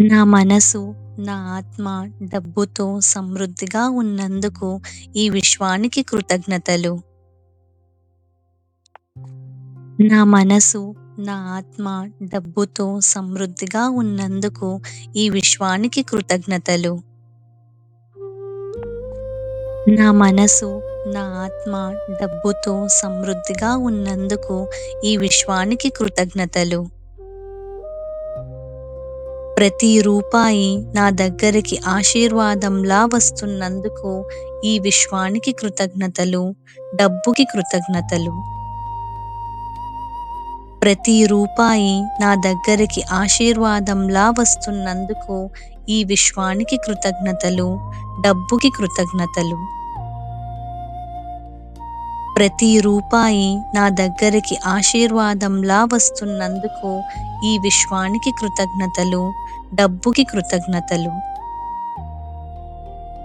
నా మనసు, నా ఆత్మ డబ్బుతో సమృద్ధిగా ఉన్నందుకు ఈ విశ్వానికి కృతజ్ఞతలు. నా మనసు, నా ఆత్మ డబ్బుతో సమృద్ధిగా ఉన్నందుకు ఈ విశ్వానికి కృతజ్ఞతలు. నా మనసు, నా ఆత్మ డబ్బుతో సమృద్ధిగా ఉన్నందుకు ఈ విశ్వానికి కృతజ్ఞతలు. ప్రతి రూపాయి నా దగ్గరికి ఆశీర్వాదంలా వస్తున్నందుకు ఈ విశ్వానికి కృతజ్ఞతలు. డబ్బుకి కృతజ్ఞతలు. ప్రతి రూపాయి నా దగ్గరికి ఆశీర్వాదంలా వస్తున్నందుకు ఈ విశ్వానికి కృతజ్ఞతలు. డబ్బుకి కృతజ్ఞతలు. ప్రతి రూపాయి నా దగ్గరికి ఆశీర్వాదంలా వస్తున్నందుకు ఈ విశ్వానికి కృతజ్ఞతలు. డబ్బుకి కృతజ్ఞతలు.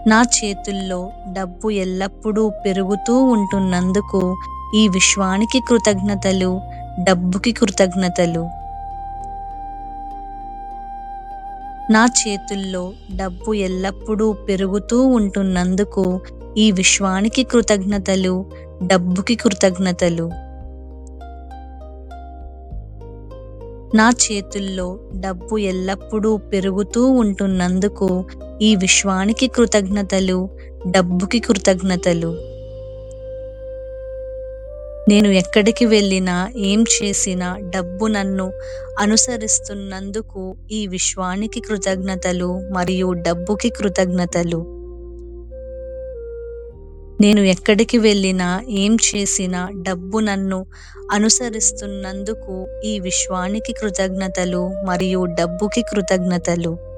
నా చేతుల్లో డబ్బు ఎల్లప్పుడూ పెరుగుతూ ఉంటున్నందుకు ఈ విశ్వానికి కృతజ్ఞతలు. డబ్బుకి కృతజ్ఞతలు. నా చేతుల్లో డబ్బు ఎల్లప్పుడూ పెరుగుతూ ఉంటున్నందుకు ఈ విశ్వానికి కృతజ్ఞతలు. డబ్బుకి కృతజ్ఞతలు. నా చేతుల్లో డబ్బు ఎల్లప్పుడూ పెరుగుతూ ఉంటున్నందుకు ఈ విశ్వానికి కృతజ్ఞతలు. డబ్బుకి కృతజ్ఞతలు. నేను ఎక్కడికి వెళ్ళినా, ఏం చేసినా డబ్బు నన్ను అనుసరిస్తున్నందుకు ఈ విశ్వానికి కృతజ్ఞతలు మరియు డబ్బుకి కృతజ్ఞతలు. నేను ఎక్కడికి వెళ్ళినా, ఏం చేసినా డబ్బు నన్ను అనుసరిస్తున్నందుకు ఈ విశ్వానికి కృతజ్ఞతలు మరియు డబ్బుకి కృతజ్ఞతలు.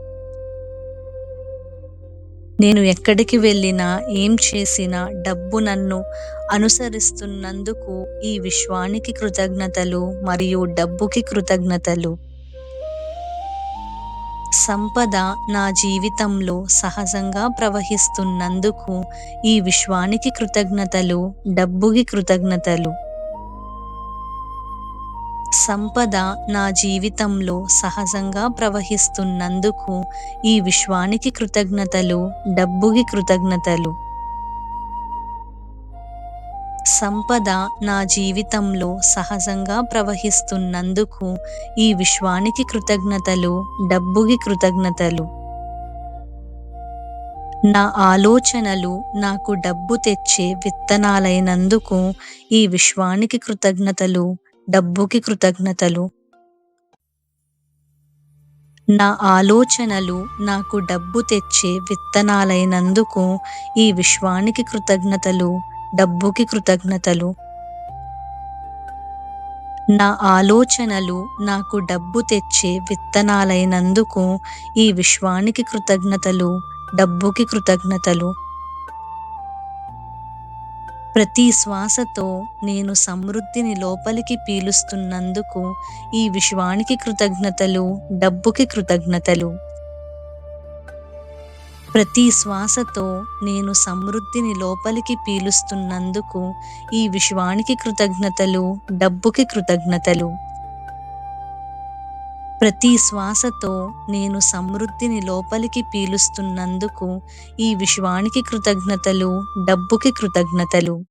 నేను ఎక్కడికి వెళ్ళినా, ఏం చేసినా డబ్బు నన్ను అనుసరిస్తున్నందుకు ఈ విశ్వానికి కృతజ్ఞతలు మరియు డబ్బుకి కృతజ్ఞతలు. సంపద నా జీవితంలో సహజంగా ప్రవహిస్తున్నందుకు ఈ విశ్వానికి కృతజ్ఞతలు. డబ్బుకి కృతజ్ఞతలు. సంపద నా జీవితంలో సహజంగా ప్రవహిస్తున్నందుకు ఈ విశ్వానికి కృతజ్ఞతలు. డబ్బుకి కృతజ్ఞతలు. సంపద నా జీవితంలో సహజంగా ప్రవహిస్తున్నందుకు ఈ విశ్వానికి కృతజ్ఞతలు. డబ్బుకి కృతజ్ఞతలు. నా ఆలోచనలు నాకు డబ్బు తెచ్చే విత్తనాలైనందుకు ఈ విశ్వానికి కృతజ్ఞతలు. డబ్బుకి కృతజ్ఞతలు. నా ఆలోచనలు నాకు డబ్బు తెచ్చే విత్తనాలైనందుకు ఈ విశ్వానికి కృతజ్ఞతలు. డబ్బుకి కృతజ్ఞతలు. నా ఆలోచనలు నాకు డబ్బు తెచ్చే విత్తనాలైనందుకు ఈ విశ్వానికి కృతజ్ఞతలు. డబ్బుకి కృతజ్ఞతలు. ప్రతి శ్వాసతో నేను సమృద్ధిని లోపలికి పీలుస్తున్నందుకు ఈ విశ్వానికి కృతజ్ఞతలు. డబ్బుకి కృతజ్ఞతలు. ప్రతి శ్వాసతో నేను సమృద్ధిని లోపలికి పీలుస్తున్నందుకు ఈ విశ్వానికి కృతజ్ఞతలు. డబ్బుకి కృతజ్ఞతలు. ప్రతి శ్వాసతో నేను సమృద్ధిని లోపలికి పీలుస్తున్నందుకు ఈ విశ్వానికి కృతజ్ఞతలు. డబ్బుకి కృతజ్ఞతలు.